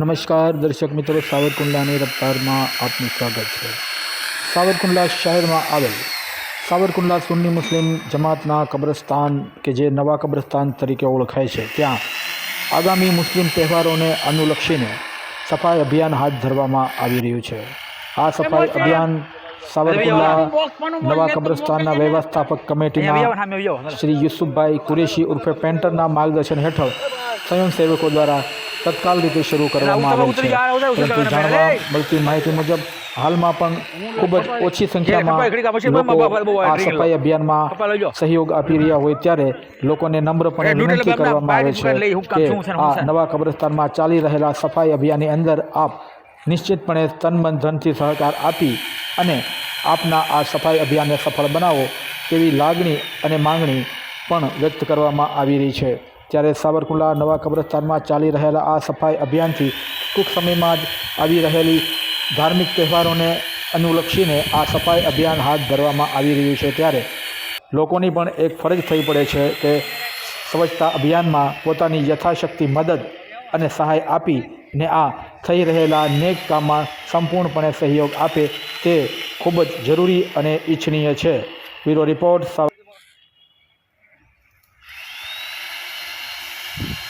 નમસ્કાર દર્શક મિત્રો સાવરકુંડલાની રફતારમાં આપનું સ્વાગત છે. સાવરકુંડલા શહેરમાં આવેલ સાવરકુંડલા સુન્ની મુસ્લિમ જમાતના કબ્રસ્તાન કે જે નવા કબ્રસ્તાન તરીકે ઓળખાય છે ત્યાં આગામી મુસ્લિમ તહેવારોને અનુલક્ષીને સફાઈ અભિયાન હાથ ધરવામાં આવી રહ્યું છે. આ સફાઈ અભિયાન સાવરકુંડલા નવા કબ્રસ્તાનના વ્યવસ્થાપક કમિટીના શ્રી યુસુફભાઈ કુરેશી ઉર્ફે પેન્ટરના માર્ગદર્શન હેઠળ સ્વયંસેવકો દ્વારા તત્કાલ રીતે શરૂ કરવામાં આવે છે. પરંતુ જાણવા મળતી માહિતી મુજબ હાલમાં પણ ખૂબ જ ઓછી સંખ્યામાં લોકો આ સફાઈ અભિયાનમાં સહયોગ આપી રહ્યા હોય ત્યારે લોકોને નમ્રપણે વિનંતી કરવામાં આવે છે કે આ નવા કબ્રસ્તાનમાં ચાલી રહેલા સફાઈ અભિયાનની અંદર આપ નિશ્ચિતપણે તનમન ધનથી સહકાર આપી અને આપના આ સફાઈ અભિયાનને સફળ બનાવો તેવી લાગણી અને માંગણી પણ વ્યક્ત કરવામાં આવી રહી છે. ત્યારે સાવરકુંડલા, નવા કબ્રસ્તાનમાં ચાલી રહેલા આ સફાઈ અભિયાનથી ટૂંક સમયમાં જ આવી રહેલી ધાર્મિક તહેવારોને અનુલક્ષીને આ સફાઈ અભિયાન હાથ ધરવામાં આવી રહ્યું છે. ત્યારે લોકોની પણ એક ફરજ થઈ પડે છે કે સ્વચ્છતા અભિયાનમાં પોતાની યથાશક્તિ, મદદ અને સહાય આપી ને આ થઈ રહેલા નેક કામમાં સંપૂર્ણપણે સહયોગ આપે તે ખૂબ જ જરૂરી અને ઈચ્છનીય છે. Bureau report Yeah.